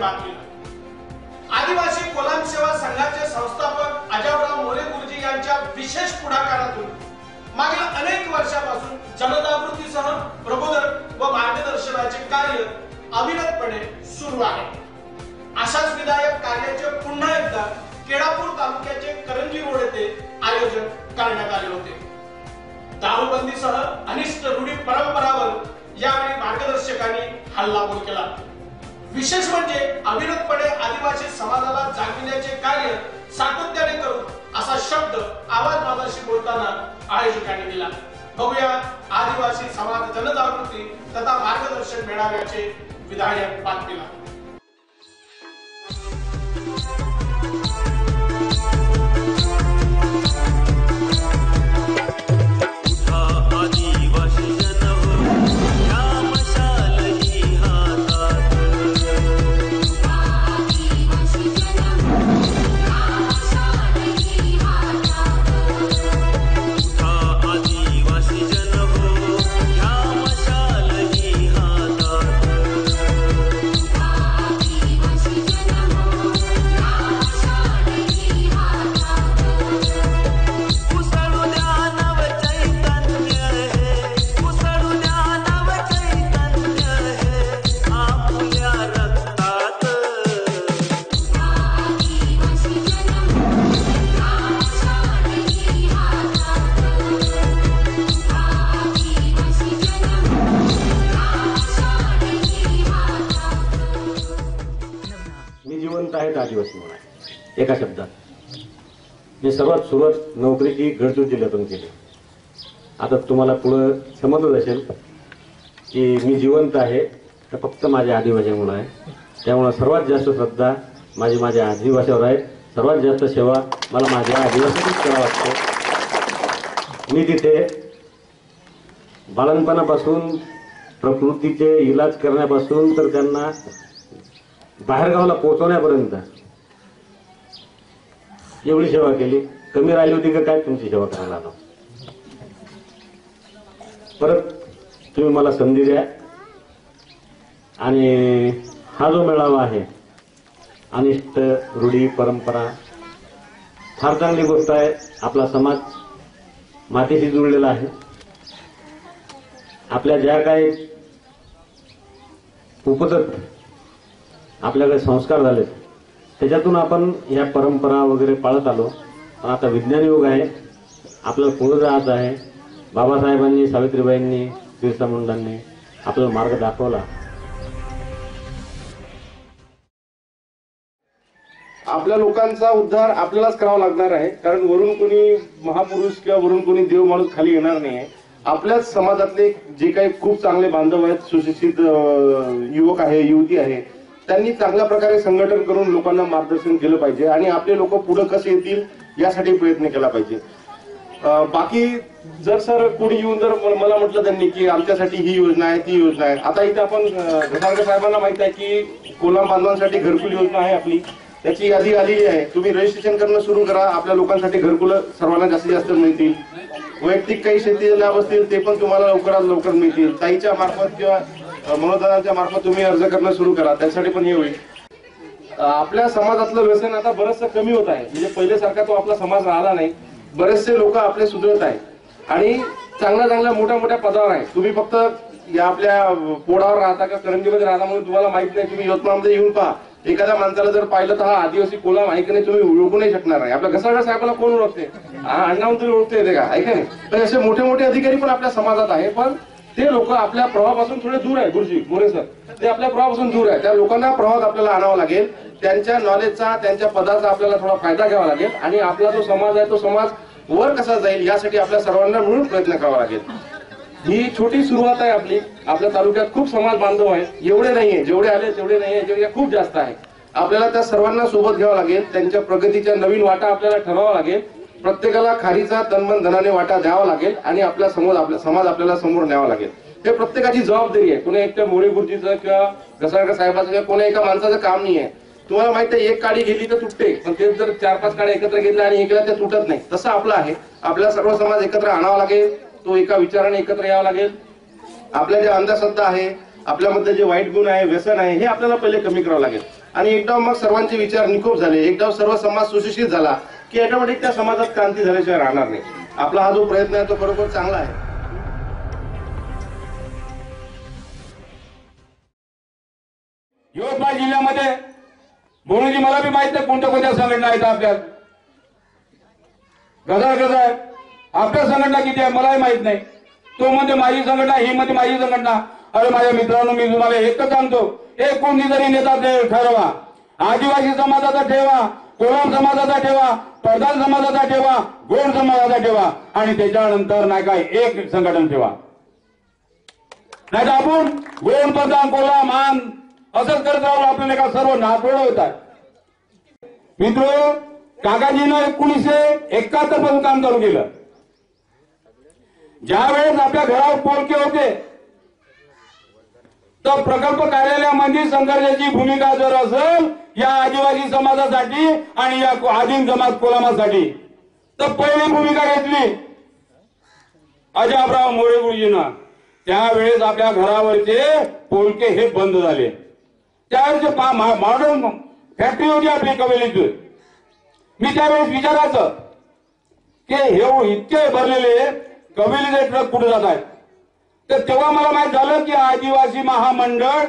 बातमी. आदिवासी कोलाम सेवा संघाचे संस्थापक अजाबराव मोरे गुरुजी यांच्या विशेष पुढाकारातून मागील अनेक वर्षापासून जनजागृतीसह प्रबोधन व मार्गदर्शनाचे कार्य अविरतपणे सुरू आहे. अशाच विधायक कार्याचे पुन्हा एकदा केळापूर तालुक्याचे करंजी रोड येथे आयोजन करण्यात आले होते. दारूबंदीसह अनिष्ट रूढी परंपरावर यावेळी मार्गदर्शकांनी हल्लाबोल केला. विशेष म्हणजे अविरतपणे आदिवासी समाजाला जागविण्याचे कार्य सातत्याने करू असा शब्द आवाज माझाशी बोलताना आयोजकांनी दिला. बघूया आदिवासी समाज जनजागृती तथा मार्गदर्शन मेळाव्याचे विधायक बातमीला. आदिवासी म्हणून एका शब्दात. मी सर्वात सुरुवात नोकरीची गडचिरोली जिल्ह्यातून केली. आता तुम्हाला पुढं समजलं असेल की मी जिवंत आहे तर फक्त माझ्या आदिवासीमुळं आहे. त्यामुळं सर्वात जास्त श्रद्धा माझी माझ्या आदिवासीवर आहे. सर्वात जास्त सेवा मला माझ्या आदिवासीच करावं वाटतं मी तिथे बाळणपणापासून प्रकृतीचे इलाज करण्यापासून तर त्यांना बाहेरगावला पोहोचवण्यापर्यंत. एवढी सेवा केली. कमी राहिली होती का काय? तुमची सेवा करायला आलो. परत तुम्ही मला संधी द्या. आणि हा जो मेळावा आहे अनिष्ट रूढी परंपरा फार चांगली गोष्ट आहे. आपला समाज मातीशी जुळलेला आहे. आपल्या ज्या काही उपजत आपल्याकडे संस्कार झाले. त्याच्यातून आपण या परंपरा वगैरे पाळत आलो. पण आता विज्ञान युग आहे. आपल्याला पुढे जायचं आहे. बाबासाहेबांनी सावित्रीबाईंनी बिरसा मुंडांनी आपल्याला मार्ग दाखवला. आपल्या लोकांचा उद्धार आपल्यालाच करावा लागणार आहे. कारण वरून कोणी महापुरुष किंवा वरून कोणी देव माणूस खाली येणार नाही आहे आपल्याच समाजातले जे काही खूप चांगले बांधव आहेत सुशिक्षित युवक आहे युवती आहे त्यांनी चांगल्या प्रकारे संघटन करून लोकांना मार्गदर्शन केलं पाहिजे आणि आपले लोक पुढे कसे येतील यासाठी प्रयत्न केला पाहिजे. बाकी जर सर कोणी येऊन जर म- मला म्हटलं त्यांनी की आमच्यासाठी ही योजना आहे ती योजना आहे. आता इथे आपण घसारकर साहेबांना माहीत आहे की कोलाम बांधवांसाठी घरकुल योजना आहे आपली. त्याची यादी आलेली आहे. तुम्ही रजिस्ट्रेशन करणं सुरू करा. आपल्या लोकांसाठी घरकुल सर्वांना जास्तीत जास्त मिळतील. वैयक्तिक काही शेती लाभ असतील ते पण तुम्हाला लवकरात लवकर मिळतील. ताईच्या मार्फत किंवा मनोदानाच्या मार्फत तुम्ही अर्ज करणं सुरू करा. त्यासाठी पण हे होईल. आपल्या समाजातलं व्यसन आता बरंचसं कमी होत आहे. म्हणजे पहिल्यासारखा तो आपला समाज राहिला नाही. बरेचसे लोक आपले सुधरत आहेत. आणि चांगल्या चांगल्या मोठ्या मोठ्या पदावर आहे तुम्ही फक्त या आपल्या पोडावर राहता का करंजीमध्ये राहता म्हणून तुम्हाला माहीत नाही. तुम्ही यवतमाळमध्ये येऊन पहा. एखाद्या माणसाला जर पाहिलं तर हा आदिवासी कोला माहिती नाही तुम्ही ओळखू नाही शकणार नाही. आपल्या घसाडा साहेबाला कोण ओळखते? हा अण्णाहून तरी ओळखते का? ऐका नाही? तर असे मोठे मोठे अधिकारी पण आपल्या समाजात आहे. पण ते लोक आपल्या प्रवाहापासून थोडे दूर आहे गुरुजी मोरे सर. ते आपल्या प्रवाहापासून दूर आहे त्या लोकांना प्रवाहात आपल्याला आणावा लागेल. त्यांच्या नॉलेजचा त्यांच्या पदाचा आपल्याला थोडा फायदा घ्यावा लागेल. आणि आपला जो समाज आहे तो समाज वर कसा जाईल यासाठी आपल्या सर्वांना मिळून प्रयत्न करावा लागेल. ही छोटी सुरुवात आहे आपली. आपल्या तालुक्यात खूप समाज बांधव आहे. एवढे नाहीये. जेवढे आले तेवढे नाहीये. जेवढे खूप जास्त आहे. आपल्याला त्या सर्वांना सोबत घ्यावं लागेल. त्यांच्या प्रगतीच्या नवीन वाटा आपल्याला ठरवावा लागेल. प्रत्येकाला खारीचा तनमन धनाने वाटा द्यावा लागेल आणि आपल्यासमोर आपला समाज आपल्याला समोर न्यावा लागेल. हे प्रत्येकाची जबाबदारी आहे. कोणी एकट्या मोरे गुरुजीचं किंवा घसाळकर साहेबाचं किंवा कोणी एका माणसाचं काम नाही आहे तुम्हाला माहिती आहे एक काडी गेली तर तुटते. पण ते जर चार पाच काड्या एकत्र घेतल्या आणि एकला ते तुटत नाही. तसं आपलं आहे. आपला सर्व समाज एकत्र आणावा लागेल. तो एका विचाराने एकत्र यावा लागेल. आपल्या ज्या अंधश्रद्धा आहे आपल्यामध्ये जे वाईट गुण आहे व्यसन आहे हे आपल्याला पहिले कमी करावं लागेल. आणि एकदा मग सर्वांचे विचार निकोप झाले. एकदा सर्व समाज सुशिक्षित झाला. की ऑटोमॅटिक त्या समाजात क्रांती झाल्याशिवाय राहणार नाही. आपला हा जो प्रयत्न आहे तो बरोबर चांगला आहे. यवतमाळ जिल्ह्यामध्ये म्हणूनजी मला बी माहीत नाही कोणत्या कोणत्या संघटना आहेत आपल्या. गदा गदा आहे? आपल्या संघटना किती आहे मलाही माहीत नाही. तो म्हणते माझी संघटना ही म्हणते माझी संघटना. अरे माझ्या मित्रांनो मी तुम्हाला एकच सांगतो. एक कोणती जरी नेता ते ठरवा आदिवासी समाजाचा ठेवा कोळम समाजाचा ठेवा प्रधान समाजाचा ठेवा गोड समाजाचा ठेवा आणि त्याच्यानंतर नाही काय एक संघटन ठेवा. नाही तर आपण गोंड प्रधान कोला मान असंच करत राहून आपल्याला का सर्व नातोड होतात. मित्र काकाजीनं एकोणीसशे एकाहत्तरपासून काम चालू केलं. ज्या वेळेस आपल्या घरावर पोलके होते तर प्रकल्प कार्यालयामध्ये संघर्षाची भूमिका जर असेल या आदिवासी समाजासाठी आणि या आदिम जमात कोलामासाठी. तर पहिली भूमिका घेतली. अजाबराव मोरे गुरुजीनं. त्यावेळेस आपल्या घरावरचे पोलके हे बंद झाले. त्यावेळेस मॉडर्न फॅक्टरी होती आपली कवेलीची मी त्यावेळेस विचारायचं की हे इतके भरलेले कवेलीचे ट्रक कुठे जात आहेत? तर तेव्हा मला माहीत झालं की आदिवासी महामंडळ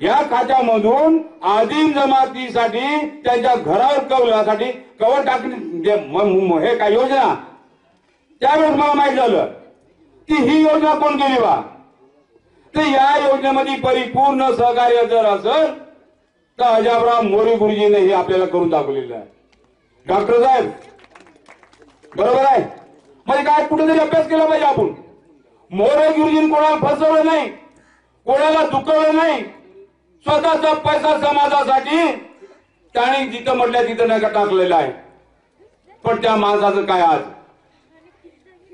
या खात्यामधून आदिम जमातीसाठी त्यांच्या घरावर कवलासाठी कवर टाकणे हे काय योजना? त्यावेळेस मला माहीत झालं की ही योजना कोण केली बा? तर या योजनेमध्ये परिपूर्ण सहकार्य जर असेल तर अजाबराव मोरे गुरुजीने हे आपल्याला करून दाखवलेलं आहे. डॉक्टर साहेब बरोबर आहे? म्हणजे काय कुठेतरी अभ्यास केला पाहिजे आपण. मोरे गुरुजीन कोणाला फसवलं नाही कोणाला दुखवलं नाही स्वतःचा पैसा समाजासाठी त्याने जिथं म्हटलं तिथं नाही का टाकलेला आहे. पण त्या माणसाचं काय आज?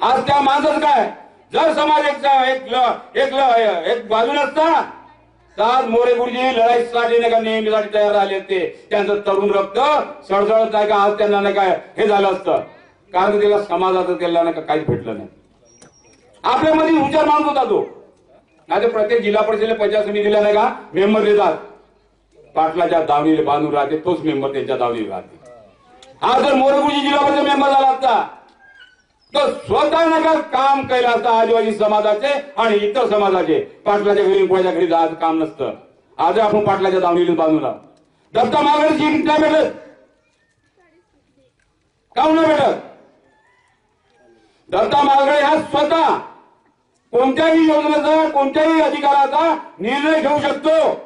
आज त्या माणसाचं काय? जर समाज एक एक ल- एक ल- एक बाजून असता तर आज मोरे गुरुजी लढाईसाठी नाही का नेहमीसाठी तयार झाले असते. त्यांचं तरुण रक्त सळसळत आहे का? आज त्यांना नाही काय हे झालं असतं. कारण त्याला समाजाचं त्याला नाही का काहीच भेटलं नाही. आपल्यामध्ये हुशार माणूस होता तो. नाही तर प्रत्येक जिल्हा परिषदेला पंचायत समितीला नाही का? मेंबर देतात. पाटलाच्या दावणीला बांधून राहते तोच मेंबर त्यांच्या दावणीला राहते. हा जर मोरगुजी जिल्हा परिषद मेंबर झाला असता तर स्वतः नका काम केलं असतं आदिवासी समाजाचे आणि इतर समाजाचे. पाटलाच्या घरी कोणाच्या घरी जायचं काम नसतं. आज आपण पाटलाच्या दावणीला बांधून आहोत. दत्ता मागणी सीट नाही भेटत. काऊन नाही भेटत? दत्ता मागणे हा स्वतः कोणत्याही योजनेचा कोणत्याही अधिकाराचा निर्णय घेऊ शकतो.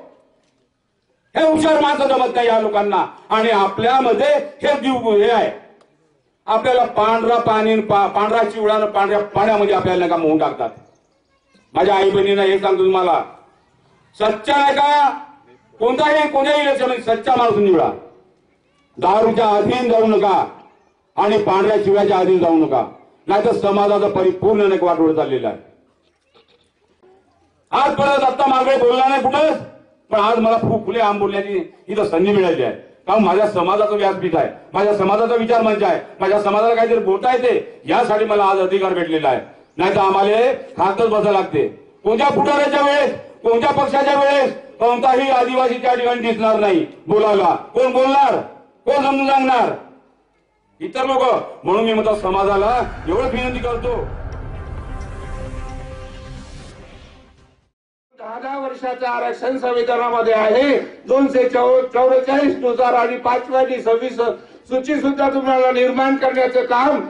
हे हुशार माणसं जमत नाही या लोकांना. आणि आपल्यामध्ये हे जीव हे आहे. आपल्याला पांढरा पाणी पा- पांढरा चिवडा पांढऱ्या पाण्यामध्ये आपल्याला नका मोहून टाकतात. माझ्या आई बहिणींना हे सांगतो तुम्हाला. सच्चा नाही का? कोणताही कोणत्याही इलेक्शन सच्चा माणूस निवडा. दारूच्या अधीन जाऊ नका. आणि पांढऱ्या चिवळ्याच्या अधीन जाऊ नका. नाहीतर समाजाचा परिपूर्ण एक वाटोळ चाललेला आहे. आज परत आता मागे बोलला नाही कुठं? पण आज मला खूप फुले आम बोलण्याची इथं संधी मिळाली आहे. कारण माझ्या समाजाचं व्यासपीठ आहे. माझ्या समाजाचा विचार मंच आहे. माझ्या समाजाला काहीतरी बोलता येते यासाठी मला आज अधिकार भेटलेला आहे. नाही तर आम्हाला खातच बसावं लागते. कोणत्या पुढाऱ्याच्या वेळेस कोणत्या पक्षाच्या वेळेस कोणताही आदिवासी त्या ठिकाणी दिसणार नाही बोलायला? कोण बोलणार? कोण समजून सांगणार? इतर लोक. म्हणून मी म्हणतो समाजाला एवढं विनंती करतो. दहा वर्षाच्या आरक्षण संविधानामध्ये आहे. दोनशे चौवेचाळीसनुसार आणि पाचव्या सव्वीस सूची सुद्धा तुम्हाला निर्माण करण्याचं काम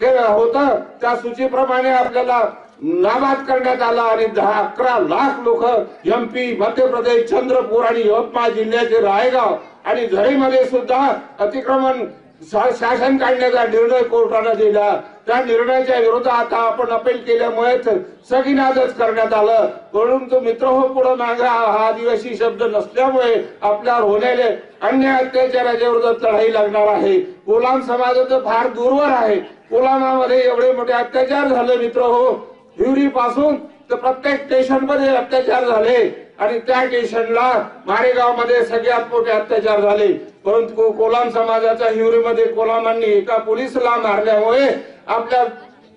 केलं होतं. त्या सूचीप्रमाणे आपल्याला नाबाद करण्यात आला आणि दहा अकरा लाख लोक एमपी मध्य प्रदेश चंद्रपूर आणि यवतमाळ जिल्ह्याचे रायगाव आणि झरीमध्ये सुद्धा अतिक्रमण शा- शासन काढण्याचा निर्णय कोर्टाने दिला. त्या निर्णयाच्या विरोधात आता आपण अपील केल्यामुळेच सगिनादच करण्यात आलं. म्हणून तो मित्र हो पुढे मागा हा आदिवासी शब्द नसल्यामुळे आपल्यावर होणारे अन्य अत्याचाराच्या विरोधात लढाई लागणार आहे. कोलाम समाजाचं फार दूरवर आहे. कोलामामध्ये एवढे मोठे अत्याचार झाले मित्र हो. हिवरी पासून तर प्रत्येक स्टेशनमध्ये अत्याचार झाले. आणि त्या स्टेशनला मारेगावमध्ये सगळ्यात मोठे अत्याचार झाले. परंतु कोलाम समाजाच्या हिवरीमध्ये कोलामांनी एका पोलिसला मारल्यामुळे आपल्या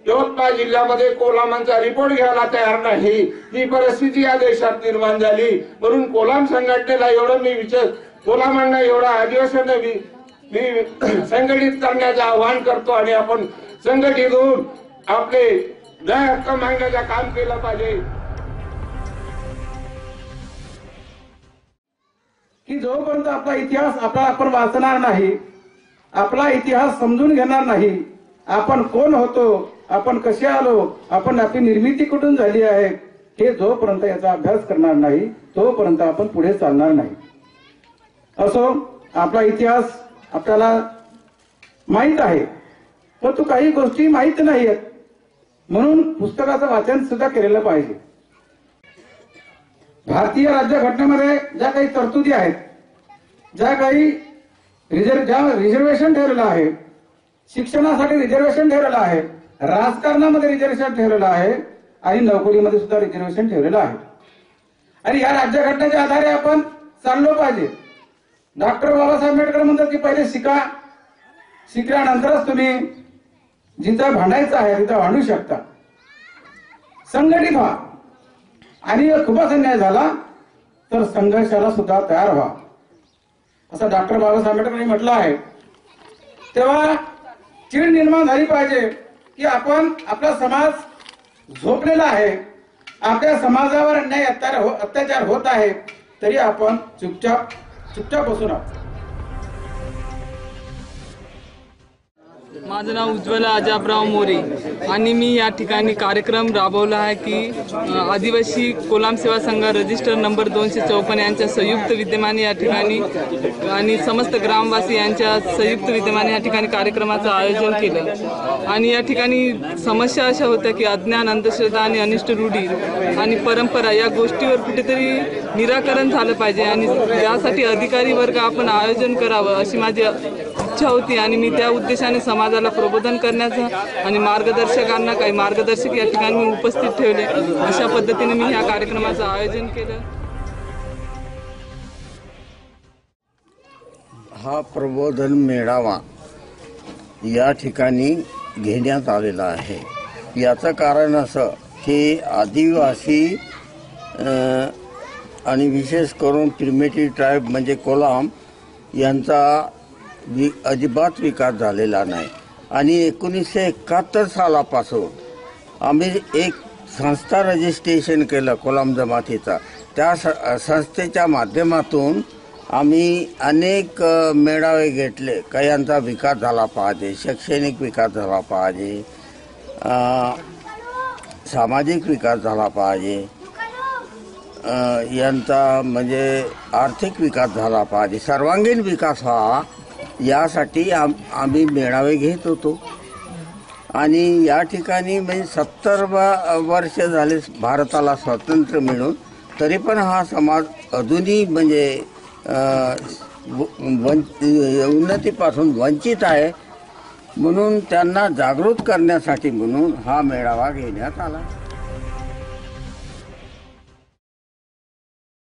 यवतमाळ जिल्ह्यामध्ये कोलामांचा रिपोर्ट घ्यायला तयार नाही. ही परिस्थिती या देशात निर्माण झाली. म्हणून कोलाम संघटनेला एवढं मी विचार कोलामांना एवढा अधिवेशन मी मी संघटित करण्याचं आवाहन करतो आणि आपण संघटित होऊन आपले न्याय हक्क मागण्याचं काम केलं पाहिजे. की जोपर्यंत आपला इतिहास आपला आपण वाचणार नाही आपला इतिहास समजून घेणार नाही आपण कोण होतो? आपण कसे आलो? आपण आपली निर्मिती कुठून झाली आहे? हे जोपर्यंत याचा अभ्यास करणार नाही तोपर्यंत आपण पुढे चालणार नाही. असो आपला इतिहास आपल्याला माहीत आहे परंतु काही गोष्टी माहीत नाही आहेत. म्हणून पुस्तकाचं वाचन सुद्धा केलेलं पाहिजे. भारतीय राज्यघटनेमध्ये ज्या काही तरतुदी आहेत ज्या काही रिझर्व ज्या रिझर्वेशन ठेवलेलं आहे शिक्षणासाठी रिझर्वेशन ठेवलेलं आहे. राजकारणामध्ये रिझर्वेशन ठेवलेलं आहे. आणि नोकरीमध्ये सुद्धा रिझर्वेशन ठेवलेलं आहे. आणि या राज्यघटनेच्या आधारे आपण चाललो पाहिजे. डॉक्टर बाबासाहेब आंबेडकर म्हणतात की पहिले शिका. शिकल्यानंतरच तुम्ही जिथं भांडायचं आहे तिथं भांडू शकता. संघटित व्हा. आणि खूपच अन्याय झाला तर संघर्षाला सुद्धा तयार व्हा. असं डॉक्टर बाबासाहेब आंबेडकरांनी म्हटलं आहे. तेव्हा चीड निर्माण झाली पाहिजे की आपण आपला समाज झोपलेला आहे. आपल्या समाजावर अन्याय अत्याचार हो- अत्याचार होत आहे. तरी आपण चुपचाप चुपचाप बसून आहोत. माझं नाव उज्ज्वला अजाबराव मोरे. आणि मी या ठिकाणी कार्यक्रम राबवला आहे की आदिवासी कोलाम सेवा संघ रजिस्टर नंबर दोनशे चौपन्न यांच्या संयुक्त विद्यमाने या ठिकाणी आणि समस्त ग्रामवासी यांच्या संयुक्त विद्यमाने या ठिकाणी कार्यक्रमाचं आयोजन केलं. आणि या ठिकाणी समस्या अशा होत्या की अज्ञान अंधश्रद्धा आणि अनिष्ट रूढी आणि परंपरा या गोष्टीवर कुठेतरी निराकरण झालं पाहिजे आणि यासाठी अधिकारी वर्ग आपण आयोजन करावं अशी माझी इच्छा होती आणि मी त्या उद्देशाने समाजाला प्रबोधन करण्याचं आणि मार्गदर्शकांना काही मार्गदर्शक या ठिकाणी मी उपस्थित ठेवले. अशा पद्धतीने मी ह्या कार्यक्रमाचं आयोजन केलं. हा प्रबोधन मेळावा या ठिकाणी घेण्यात आलेला आहे. याचं कारण असं की आदिवासी आणि विशेष करून प्रिमेटिव्ह ट्राईब म्हणजे कोलाम यांचा वि अजिबात विकास झालेला नाही. आणि एकोणीसशे एकाहत्तर सालापासून आम्ही एक संस्था रजिस्ट्रेशन केलं कोलाम जमातीचा. त्या स संस्थेच्या माध्यमातून आम्ही अनेक मेळावे घेतले. काहींचा विकास झाला पाहिजे शैक्षणिक विकास झाला पाहिजे सामाजिक विकास झाला पाहिजे यांचा म्हणजे आर्थिक विकास झाला पाहिजे. सर्वांगीण विकास व्हावा यासाठी आम आम्ही मेळावे घेत होतो. आणि या ठिकाणी म्हणजे सत्तर वर्ष झाले भारताला स्वातंत्र्य मिळून तरी पण हा समाज अजूनही म्हणजे व- वन- उन्नतीपासून वंचित आहे. म्हणून त्यांना जागृत करण्यासाठी म्हणून हा मेळावा घेण्यात आला.